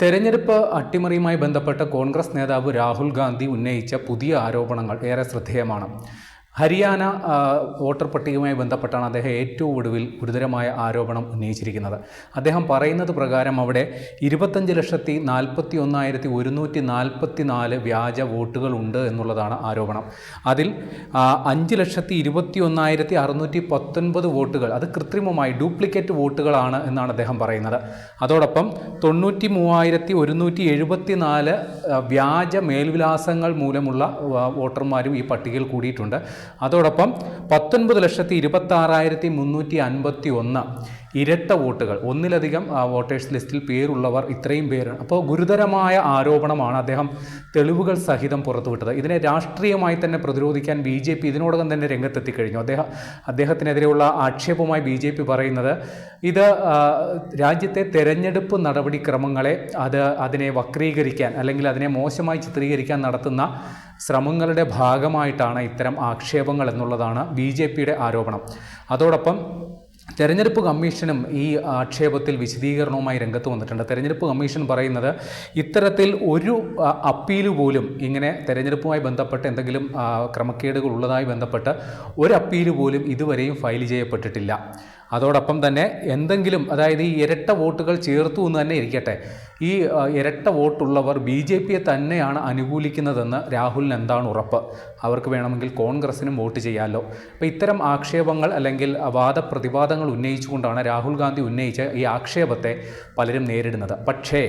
തെരഞ്ഞെടുപ്പ് അട്ടിമറിയുമായി ബന്ധപ്പെട്ട് കോൺഗ്രസ് നേതാവ് രാഹുൽ ഗാന്ധി ഉന്നയിച്ച പുതിയ ആരോപണങ്ങൾ ഏറെ ശ്രദ്ധേയമാണ്. ഹരിയാന വോട്ടർ പട്ടികയുമായി ബന്ധപ്പെട്ടാണ് അദ്ദേഹം ഏറ്റവും ഒടുവിൽ ഗുരുതരമായ ആരോപണം ഉന്നയിച്ചിരിക്കുന്നത്. അദ്ദേഹം പറയുന്നത് പ്രകാരം അവിടെ ഇരുപത്തഞ്ച് ലക്ഷത്തി നാൽപ്പത്തി ഒന്നായിരത്തി ഒരുന്നൂറ്റി നാൽപ്പത്തി നാല് വ്യാജ വോട്ടുകൾ ഉണ്ട് എന്നുള്ളതാണ് ആരോപണം. അതിൽ അഞ്ച് ലക്ഷത്തി ഇരുപത്തി ഒന്നായിരത്തി അറുന്നൂറ്റി പത്തൊൻപത് വോട്ടുകൾ അത് കൃത്രിമമായി ഡ്യൂപ്ലിക്കേറ്റ് വോട്ടുകളാണ് എന്നാണ് അദ്ദേഹം പറയുന്നത്. അതോടൊപ്പം തൊണ്ണൂറ്റി മൂവായിരത്തി ഒരുന്നൂറ്റി എഴുപത്തി നാല് വ്യാജ മേൽവിലാസങ്ങൾ മൂലമുള്ള വോട്ടർമാരും ഈ പട്ടികയിൽ കൂടിയിട്ടുണ്ട്. അതോടൊപ്പം പത്തൊൻപത് ലക്ഷത്തി ഇരുപത്തി ആറായിരത്തി മുന്നൂറ്റി അൻപത്തി ഒന്ന് ഇരട്ട വോട്ടുകൾ. ഒന്നിലധികം വോട്ടേഴ്സ് ലിസ്റ്റിൽ പേരുള്ളവർ ഇത്രയും പേരാണ്. അപ്പോൾ ഗുരുതരമായ ആരോപണമാണ് അദ്ദേഹം തെളിവുകൾ സഹിതം പുറത്തുവിട്ടത്. ഇതിനെ രാഷ്ട്രീയമായി തന്നെ പ്രതിരോധിക്കാൻ ബി ജെ പി ഇതിനോടകം തന്നെ രംഗത്തെത്തിക്കഴിഞ്ഞു. അദ്ദേഹം അദ്ദേഹത്തിനെതിരെയുള്ള ആക്ഷേപമായി ബി ജെ പി പറയുന്നത് ഇത് രാജ്യത്തെ തെരഞ്ഞെടുപ്പ് നടപടിക്രമങ്ങളെ അത് അതിനെ വക്രീകരിക്കാൻ അല്ലെങ്കിൽ അതിനെ മോശമായി ചിത്രീകരിക്കാൻ നടത്തുന്ന ശ്രമങ്ങളുടെ ഭാഗമായിട്ടാണ് ഇത്തരം ആക്ഷേപങ്ങൾ എന്നുള്ളതാണ് ബി ജെ പിയുടെ ആരോപണം. അതോടൊപ്പം തെരഞ്ഞെടുപ്പ് കമ്മീഷനും ഈ ആക്ഷേപത്തിൽ വിശദീകരണവുമായി രംഗത്ത് വന്നിട്ടുണ്ട്. തെരഞ്ഞെടുപ്പ് കമ്മീഷൻ പറയുന്നത് ഇത്തരത്തിൽ ഒരു അപ്പീൽ പോലും ഇങ്ങനെ തെരഞ്ഞെടുപ്പുമായി ബന്ധപ്പെട്ട് എന്തെങ്കിലും ക്രമക്കേടുകൾ ഉള്ളതായി ബന്ധപ്പെട്ട് ഒരു അപ്പീൽ പോലും ഇതുവരെയും ഫയൽ ചെയ്യപ്പെട്ടിട്ടില്ല. അതോടൊപ്പം തന്നെ എന്തെങ്കിലും അതായത് ഈ ഇരട്ട വോട്ടുകൾ ചേർത്തു എന്ന് തന്നെ ഇരിക്കട്ടെ. ഈ ഇരട്ട വോട്ടുള്ളവർ ബി ജെ പിയെ തന്നെയാണ് അനുകൂലിക്കുന്നതെന്ന് രാഹുലിന് എന്താണ് ഉറപ്പ്? അവർക്ക് വേണമെങ്കിൽ കോൺഗ്രസിനും വോട്ട് ചെയ്യാമല്ലോ അപ്പോൾ ഇത്തരം ആക്ഷേപങ്ങൾ അല്ലെങ്കിൽ വാദപ്രതിവാദങ്ങൾ ഉന്നയിച്ചുകൊണ്ടാണ് രാഹുൽ ഗാന്ധി ഉന്നയിച്ച ഈ ആക്ഷേപത്തെ പലരും നേരിടുന്നത്. പക്ഷേ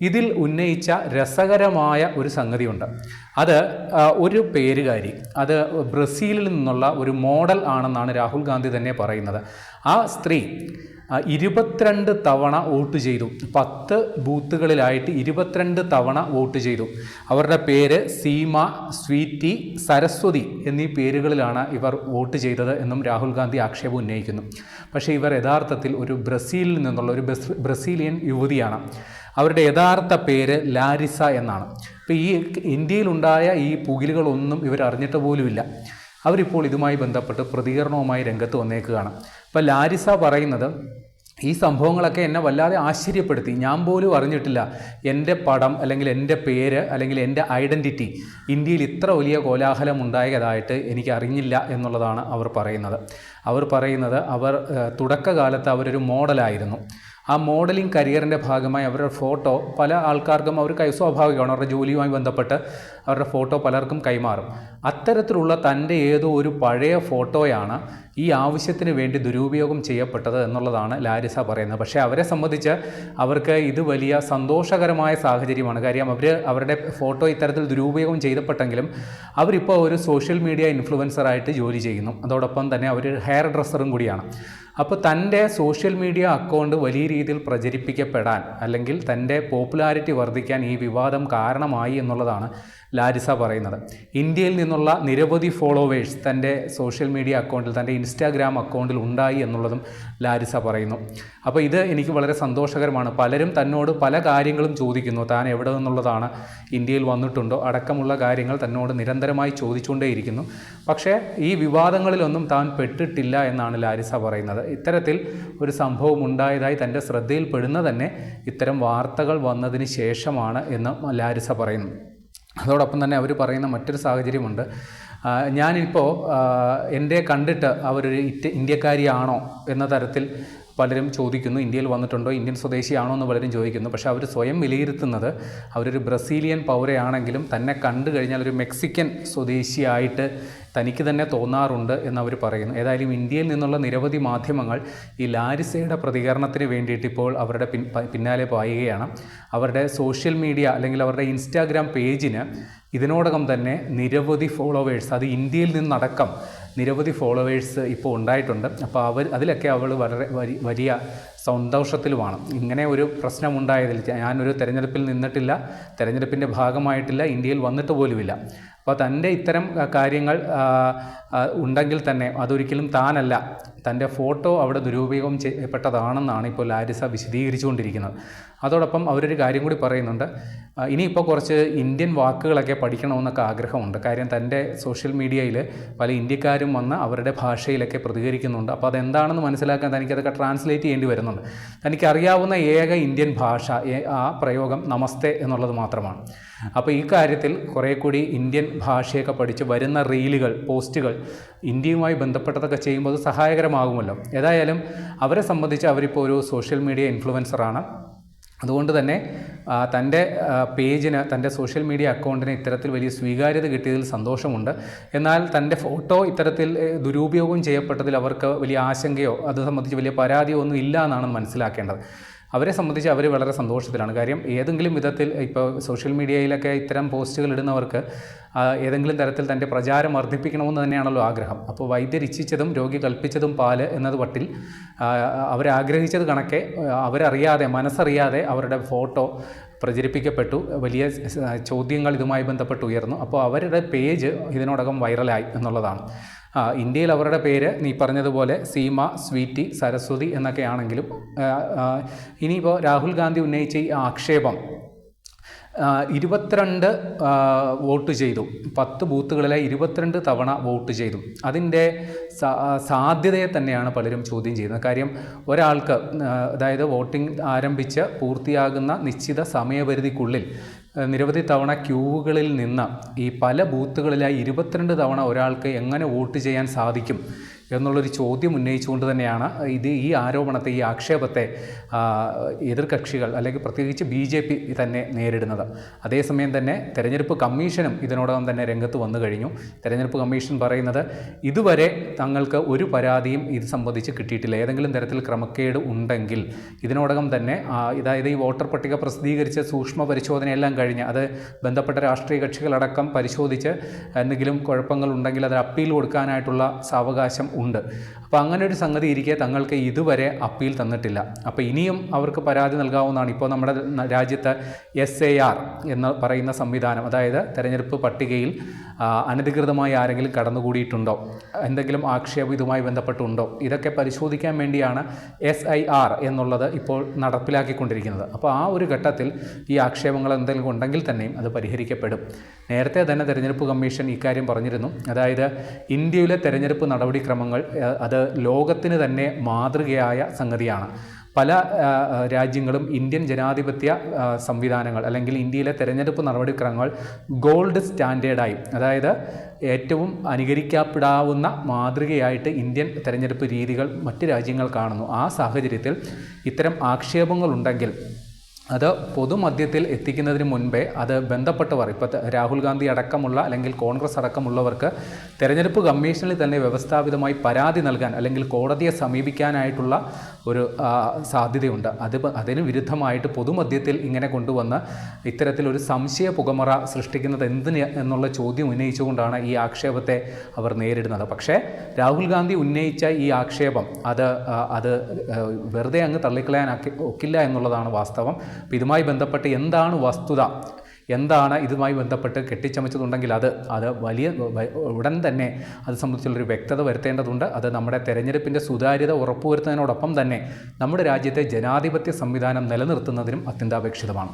ഇതിൽ ഉന്നയിച്ച രസകരമായ ഒരു സംഗതിയുണ്ട്. അത് ഒരു പേരുകാരി അത് ബ്രസീലിൽ നിന്നുള്ള ഒരു മോഡൽ ആണെന്നാണ് രാഹുൽ ഗാന്ധി തന്നെ പറയുന്നത്. ആ സ്ത്രീ ഇരുപത്തിരണ്ട് തവണ വോട്ട് ചെയ്തു. പത്ത് ബൂത്തുകളിലായിട്ട് ഇരുപത്തിരണ്ട് തവണ വോട്ട് ചെയ്തു. അവരുടെ പേര് സീമ സ്വീറ്റി സരസ്വതി എന്നീ പേരുകളിലാണ് ഇവർ വോട്ട് ചെയ്തത് എന്നും രാഹുൽ ഗാന്ധി ആക്ഷേപം ഉന്നയിക്കുന്നു. പക്ഷേ ഇവർ യഥാർത്ഥത്തിൽ ഒരു ബ്രസീലിൽ നിന്നുള്ള ഒരു ബ്രസീലിയൻ യുവതിയാണ്. അവരുടെ യഥാർത്ഥ പേര് ലാരിസ എന്നാണ്. ഇപ്പം ഈ ഇന്ത്യയിലുണ്ടായ ഈ പുകിലുകളൊന്നും ഇവർ അറിഞ്ഞിട്ട് പോലുമില്ല. അവരിപ്പോൾ ഇതുമായി ബന്ധപ്പെട്ട് പ്രതികരണവുമായി രംഗത്ത് വന്നേക്കുകയാണ്. ഇപ്പോൾ ലാരിസ പറയുന്നത് ഈ സംഭവങ്ങളൊക്കെ എന്നെ വല്ലാതെ ആശ്ചര്യപ്പെടുത്തി. ഞാൻ പോലും അറിഞ്ഞിട്ടില്ല എന്റെ പടം അല്ലെങ്കിൽ എന്റെ പേര് അല്ലെങ്കിൽ എന്റെ ഐഡന്റിറ്റി ഇന്ത്യയിൽ ഇത്ര വലിയ കോലാഹലം ഉണ്ടായതായിട്ട് എനിക്ക് അറിഞ്ഞില്ല എന്നുള്ളതാണ് അവർ പറയുന്നത്. അവർ പറയുന്നത് അവർ തുടക്കകാലത്ത് അവരൊരു മോഡലായിരുന്നു. ആ മോഡലിംഗ് കരിയറിന്റെ ഭാഗമായി അവരുടെ ഫോട്ടോ പല ആൾക്കാർക്കും അവർ കൈ സ്വാഭാവികമാണ് അവരുടെ ജോലിയുമായി ബന്ധപ്പെട്ട് അവരുടെ ഫോട്ടോ പലർക്കും കൈമാറും. അത്തരത്തിലുള്ള തന്റെ ഏതോ ഒരു പഴയ ഫോട്ടോയാണ് ഈ ആവശ്യത്തിന് വേണ്ടി ദുരുപയോഗം ചെയ്യപ്പെട്ടത് എന്നുള്ളതാണ് ലാരിസ പറയുന്നത്. പക്ഷേ അവരെ സംബന്ധിച്ച് അവർക്ക് ഇത് വലിയ സന്തോഷകരമായ സാഹചര്യമാണ്. കാര്യം അവർ അവരുടെ ഫോട്ടോ ഇത്തരത്തിൽ ദുരുപയോഗം ചെയ്തപ്പെട്ടെങ്കിലും അവരിപ്പോൾ ഒരു സോഷ്യൽ മീഡിയ ഇൻഫ്ലുവൻസറായിട്ട് ജോലി ചെയ്യുന്നു. അതോടൊപ്പം തന്നെ അവർ ഹെയർ ഡ്രസ്സറും കൂടിയാണ്. അപ്പോൾ തന്റെ സോഷ്യൽ മീഡിയ അക്കൗണ്ട് വലിയ രീതിയിൽ പ്രചരിപ്പിക്കപ്പെടാൻ അല്ലെങ്കിൽ തന്റെ പോപ്പുലാരിറ്റി വർദ്ധിക്കാൻ ഈ വിവാദം കാരണമായി എന്നുള്ളതാണ് ലാരിസ പറയുന്നത്. ഇന്ത്യയിൽ നിന്നുള്ള നിരവധി ഫോളോവേഴ്സ് തന്റെ സോഷ്യൽ മീഡിയ അക്കൗണ്ടിൽ തന്റെ ഇൻസ്റ്റാഗ്രാം അക്കൗണ്ടിൽ ഉണ്ടായി എന്നുള്ളതും ലാരിസ പറയുന്നു. അപ്പോൾ ഇത് എനിക്ക് വളരെ സന്തോഷകരമാണ്. പലരും തന്നോട് പല കാര്യങ്ങളും ചോദിക്കുന്നു. താൻ എവിടെ നിന്നുള്ളതാണ്? ഇന്ത്യയിൽ വന്നിട്ടുണ്ടോ? അടക്കമുള്ള കാര്യങ്ങൾ തന്നോട് നിരന്തരമായി ചോദിച്ചുകൊണ്ടേയിരിക്കുന്നു. പക്ഷേ ഈ വിവാദങ്ങളിലൊന്നും താൻ പെട്ടിട്ടില്ല എന്നാണ് ലാരിസ പറയുന്നത്. ഇത്തരത്തിൽ ഒരു സംഭവം ഉണ്ടായതായി തന്റെ ശ്രദ്ധയിൽപ്പെടുന്ന തന്നെ ഇത്തരം വാർത്തകൾ വന്നതിന് ശേഷമാണ് എന്ന് ലാരിസ പറയുന്നു. അതോടൊപ്പം തന്നെ അവർ പറയുന്ന മറ്റൊരു സാഹചര്യമുണ്ട്. ഞാനിപ്പോൾ എന്റെ കണ്ടിട്ട് അവരൊരു ഇന്ത്യക്കാരിയാണോ എന്ന തരത്തിൽ പലരും ചോദിക്കുന്നു. ഇന്ത്യയിൽ വന്നിട്ടുണ്ടോ? ഇന്ത്യൻ സ്വദേശിയാണോ എന്ന് പലരും ചോദിക്കുന്നു. പക്ഷേ അവർ സ്വയം വിലയിരുത്തുന്നത് അവരൊരു ബ്രസീലിയൻ പൗരയാണെങ്കിലും തന്നെ കണ്ടു കഴിഞ്ഞാൽ ഒരു മെക്സിക്കൻ സ്വദേശിയായിട്ട് തനിക്ക് തന്നെ തോന്നാറുണ്ട് എന്നവർ പറയുന്നു. ഏതായാലും ഇന്ത്യയിൽ നിന്നുള്ള നിരവധി മാധ്യമങ്ങൾ ഈ ലാരിസയുടെ പ്രതികരണത്തിന് വേണ്ടിയിട്ട് ഇപ്പോൾ അവരുടെ പിന്നാലെ പായുകയാണ്. അവരുടെ സോഷ്യൽ മീഡിയ അല്ലെങ്കിൽ അവരുടെ ഇൻസ്റ്റാഗ്രാം പേജിന് ഇതിനോടകം തന്നെ നിരവധി ഫോളോവേഴ്സ് അത് ഇന്ത്യയിൽ നിന്നടക്കം നിരവധി ഫോളോവേഴ്സ് ഇപ്പോൾ ഉണ്ടായിട്ടുണ്ട്. അപ്പോൾ അവർ അതിലൊക്കെ അവൾ വളരെ വലിയ സന്തോഷത്തിലുമാണ്. ഇങ്ങനെ ഒരു പ്രശ്നം പ്രശ്നമുണ്ടായതിൽ ഞാനൊരു തെരഞ്ഞെടുപ്പിൽ നിന്നിട്ടില്ല തെരഞ്ഞെടുപ്പിന്റെ ഭാഗമായിട്ടില്ല ഇന്ത്യയിൽ വന്നിട്ട് പോലുമില്ല. അപ്പോൾ തന്റെ ഇത്തരം കാര്യങ്ങൾ ഉണ്ടെങ്കിൽ തന്നെ അതൊരിക്കലും താനല്ല. തന്റെ ഫോട്ടോ അവിടെ ദുരുപയോഗം ചെയ്യപ്പെട്ടതാണെന്നാണ് ഇപ്പോൾ ലാരിസ വിശദീകരിച്ചുകൊണ്ടിരിക്കുന്നത്. അതോടൊപ്പം അവരൊരു കാര്യം കൂടി പറയുന്നുണ്ട്. ഇനിയിപ്പോൾ കുറച്ച് ഇന്ത്യൻ വാക്കുകളൊക്കെ പഠിക്കണമെന്നൊക്കെ ആഗ്രഹമുണ്ട്. കാര്യം തന്റെ സോഷ്യൽ മീഡിയയിൽ പല ഇന്ത്യക്കാരും വന്ന് അവരുടെ ഭാഷയിലൊക്കെ പ്രതികരിക്കുന്നുണ്ട്. അപ്പോൾ അതെന്താണെന്ന് മനസ്സിലാക്കാൻ തനിക്കതൊക്കെ ട്രാൻസ്ലേറ്റ് ചെയ്യേണ്ടി വരുന്നുണ്ട്. തനിക്കറിയാവുന്ന ഏക ഇന്ത്യൻ ഭാഷ ആ പ്രയോഗം നമസ്തേ എന്നുള്ളത് മാത്രമാണ്. അപ്പോൾ ഈ കാര്യത്തിൽ കുറേ കൂടി ഇന്ത്യൻ ഭാഷയൊക്കെ പഠിച്ച് വരുന്ന റീലുകൾ പോസ്റ്റുകൾ ഇന്ത്യയുമായി ബന്ധപ്പെട്ടതൊക്കെ ചെയ്യുമ്പോൾ അത് സഹായകരമാകുമല്ലോ. ഏതായാലും അവരെ സംബന്ധിച്ച് അവരിപ്പോൾ ഒരു സോഷ്യൽ മീഡിയ ഇൻഫ്ലുവൻസറാണ് അതുകൊണ്ട് തന്നെ തന്റെ പേജിന് തന്റെ സോഷ്യൽ മീഡിയ അക്കൗണ്ടിന് ഇത്തരത്തിൽ വലിയ സ്വീകാര്യത കിട്ടിയതിൽ സന്തോഷമുണ്ട്. എന്നാൽ തന്റെ ഫോട്ടോ ഇത്തരത്തിൽ ദുരുപയോഗം ചെയ്യപ്പെട്ടതിൽ അവർക്ക് വലിയ ആശങ്കയോ അത് സംബന്ധിച്ച് വലിയ പരാതിയോ ഒന്നും ഇല്ല എന്നാണ് മനസ്സിലാക്കേണ്ടത്. അവരെ സംബന്ധിച്ച് അവർ വളരെ സന്തോഷത്തിലാണ്. കാര്യം ഏതെങ്കിലും വിധത്തിൽ ഇപ്പോൾ സോഷ്യൽ മീഡിയയിലൊക്കെ ഇത്തരം പോസ്റ്റുകൾ ഇടുന്നവർക്ക് ഏതെങ്കിലും തരത്തിൽ തന്റെ പ്രചാരം വർദ്ധിപ്പിക്കണമെന്ന് തന്നെയാണല്ലോ ആഗ്രഹം. അപ്പോൾ വൈദ്യർ ഇച്ഛിച്ചതും രോഗി കൽപ്പിച്ചതും പാൽ എന്നത് വട്ടിൽ അവരാഗ്രഹിച്ചത് കണക്കെ അവരറിയാതെ മനസ്സറിയാതെ അവരുടെ ഫോട്ടോ പ്രചരിപ്പിക്കപ്പെട്ടു. വലിയ ചോദ്യങ്ങൾ ഇതുമായി ബന്ധപ്പെട്ട് ഉയർന്നു. അപ്പോൾ അവരുടെ പേജ് ഇതിനോടകം വൈറലായി എന്നുള്ളതാണ്. ഇന്ത്യയിൽ അവരുടെ പേര് നീ പറഞ്ഞതുപോലെ സീമ സ്വീറ്റി സരസ്വതി എന്നൊക്കെ ആണെങ്കിലും ഇനിയിപ്പോൾ രാഹുൽ ഗാന്ധി ഉന്നയിച്ച ഈ ആക്ഷേപം ഇരുപത്തിരണ്ട് വോട്ട് ചെയ്തു. പത്ത് ബൂത്തുകളിലെ ഇരുപത്തിരണ്ട് തവണ വോട്ട് ചെയ്തു. അതിന്റെ സാധ്യതയെ തന്നെയാണ് പലരും ചോദ്യം ചെയ്യുന്നത്. കാര്യം ഒരാൾക്ക് അതായത് വോട്ടിംഗ് ആരംഭിച്ച് പൂർത്തിയാകുന്ന നിശ്ചിത സമയപരിധിക്കുള്ളിൽ നിരവധി തവണ ക്യൂവുകളിൽ നിന്ന് ഈ പല ബൂത്തുകളിലായി ഇരുപത്തിരണ്ട് തവണ ഒരാൾക്ക് എങ്ങനെ വോട്ട് ചെയ്യാൻ സാധിക്കും? എന്നുള്ളൊരു ചോദ്യം ഉന്നയിച്ചുകൊണ്ട് തന്നെയാണ് ഇത് ഈ ആരോപണത്തെ ഈ ആക്ഷേപത്തെ എതിർകക്ഷികൾ അല്ലെങ്കിൽ പ്രത്യേകിച്ച് ബി ജെ പി തന്നെ നേരിടുന്നത്. അതേസമയം തന്നെ തെരഞ്ഞെടുപ്പ് കമ്മീഷനും ഇതിനോടകം തന്നെ രംഗത്ത് വന്നു കഴിഞ്ഞു. തെരഞ്ഞെടുപ്പ് കമ്മീഷൻ പറയുന്നത് ഇതുവരെ തങ്ങൾക്ക് ഒരു പരാതിയും ഇത് സംബന്ധിച്ച് കിട്ടിയിട്ടില്ല. ഏതെങ്കിലും തരത്തിൽ ക്രമക്കേട് ഉണ്ടെങ്കിൽ ഇതിനോടകം തന്നെ അതായത് ഈ വോട്ടർ പട്ടിക പ്രസിദ്ധീകരിച്ച സൂക്ഷ്മ പരിശോധനയെല്ലാം കഴിഞ്ഞ് അത് ബന്ധപ്പെട്ട രാഷ്ട്രീയ കക്ഷികളടക്കം പരിശോധിച്ച് എന്തെങ്കിലും കുഴപ്പങ്ങളുണ്ടെങ്കിൽ ഉണ്ടെങ്കിൽ അത് അപ്പീൽ കൊടുക്കാനായിട്ടുള്ള സാവകാശം ഉണ്ട്. അപ്പോൾ അങ്ങനെ ഒരു സംഗതി ഇരിക്കെ തങ്ങൾക്ക് ഇതുവരെ അപ്പീൽ തന്നിട്ടില്ല. അപ്പോൾ ഇനിയും അവർക്ക് പരാതി നൽകാവുന്നതാണ്. ഇപ്പോൾ നമ്മുടെ രാജ്യത്ത് എസ് എ ആർ എന്ന് പറയുന്ന സംവിധാനം അതായത് തെരഞ്ഞെടുപ്പ് പട്ടികയിൽ അനധികൃതമായി ആരെങ്കിലും കടന്നുകൂടിയിട്ടുണ്ടോ എന്തെങ്കിലും ആക്ഷേപം ഇതുമായി ബന്ധപ്പെട്ടുണ്ടോ ഇതൊക്കെ പരിശോധിക്കാൻ വേണ്ടിയാണ് എസ് ഐ ആർ എന്നുള്ളത് ഇപ്പോൾ നടപ്പിലാക്കിക്കൊണ്ടിരിക്കുന്നത്. അപ്പോൾ ആ ഒരു ഘട്ടത്തിൽ ഈ ആക്ഷേപങ്ങൾ എന്തെങ്കിലും ഉണ്ടെങ്കിൽ തന്നെയും അത് പരിഹരിക്കപ്പെടും. നേരത്തെ തന്നെ തെരഞ്ഞെടുപ്പ് കമ്മീഷൻ ഇക്കാര്യം പറഞ്ഞിരുന്നു. അതായത് ഇന്ത്യയിലെ തെരഞ്ഞെടുപ്പ് നടപടിക്രമങ്ങൾ ഏഹ്, അത് ലോകത്തിന് തന്നെ മാതൃകയായ സംഗതിയാണ്. പല രാജ്യങ്ങളും ഇന്ത്യൻ ജനാധിപത്യ സംവിധാനങ്ങൾ അല്ലെങ്കിൽ ഇന്ത്യയിലെ തെരഞ്ഞെടുപ്പ് നടപടിക്രമങ്ങൾ ഗോൾഡ് സ്റ്റാൻഡേർഡായി അതായത് ഏറ്റവും അനുകരിക്കപ്പെടാവുന്ന മാതൃകയായിട്ട് ഇന്ത്യൻ തെരഞ്ഞെടുപ്പ് രീതികൾ മറ്റ് രാജ്യങ്ങൾ കാണുന്നു. ആ സാഹചര്യത്തിൽ ഇത്തരം ആക്ഷേപങ്ങളുണ്ടെങ്കിൽ അത് പൊതുമധ്യത്തിൽ എത്തിക്കുന്നതിന് മുൻപേ അത് ബന്ധപ്പെട്ടവർ ഇപ്പോൾ രാഹുൽ ഗാന്ധി അടക്കമുള്ള അല്ലെങ്കിൽ കോൺഗ്രസ് അടക്കമുള്ളവർക്ക് തെരഞ്ഞെടുപ്പ് കമ്മീഷനിൽ തന്നെ വ്യവസ്ഥാപിതമായി പരാതി നൽകാൻ അല്ലെങ്കിൽ കോടതിയെ സമീപിക്കാനായിട്ടുള്ള ഒരു സാധ്യതയുണ്ട്. അത് അതിന് വിരുദ്ധമായിട്ട് പൊതുമധ്യത്തിൽ ഇങ്ങനെ കൊണ്ടുവന്ന് ഇത്തരത്തിലൊരു സംശയ പുകമറ സൃഷ്ടിക്കുന്നത് എന്തിന് എന്നുള്ള ചോദ്യം ഉന്നയിച്ചുകൊണ്ടാണ് ഈ ആക്ഷേപത്തെ അവർ നേരിടുന്നത്. പക്ഷേ രാഹുൽ ഗാന്ധി ഉന്നയിച്ച ഈ ആക്ഷേപം അത് അത് വെറുതെ അങ്ങ് തള്ളിക്കളയാൻ ഒക്കില്ല എന്നുള്ളതാണ് വാസ്തവം. അപ്പോൾ ഇതുമായി ബന്ധപ്പെട്ട് എന്താണ് വസ്തുത? എന്താണ് ഇതുമായി ബന്ധപ്പെട്ട് കെട്ടിച്ചമച്ചതുണ്ടെങ്കിൽ അത് അത് വലിയ ഉടൻ തന്നെ അത് സംബന്ധിച്ചുള്ളൊരു വ്യക്തത വരുത്തേണ്ടതുണ്ട്. അത് നമ്മുടെ തെരഞ്ഞെടുപ്പിന്റെ സുതാര്യത ഉറപ്പുവരുത്തുന്നതിനോടൊപ്പം തന്നെ നമ്മുടെ രാജ്യത്തെ ജനാധിപത്യ സംവിധാനം നിലനിർത്തുന്നതിനും അത്യന്താപേക്ഷിതമാണ്.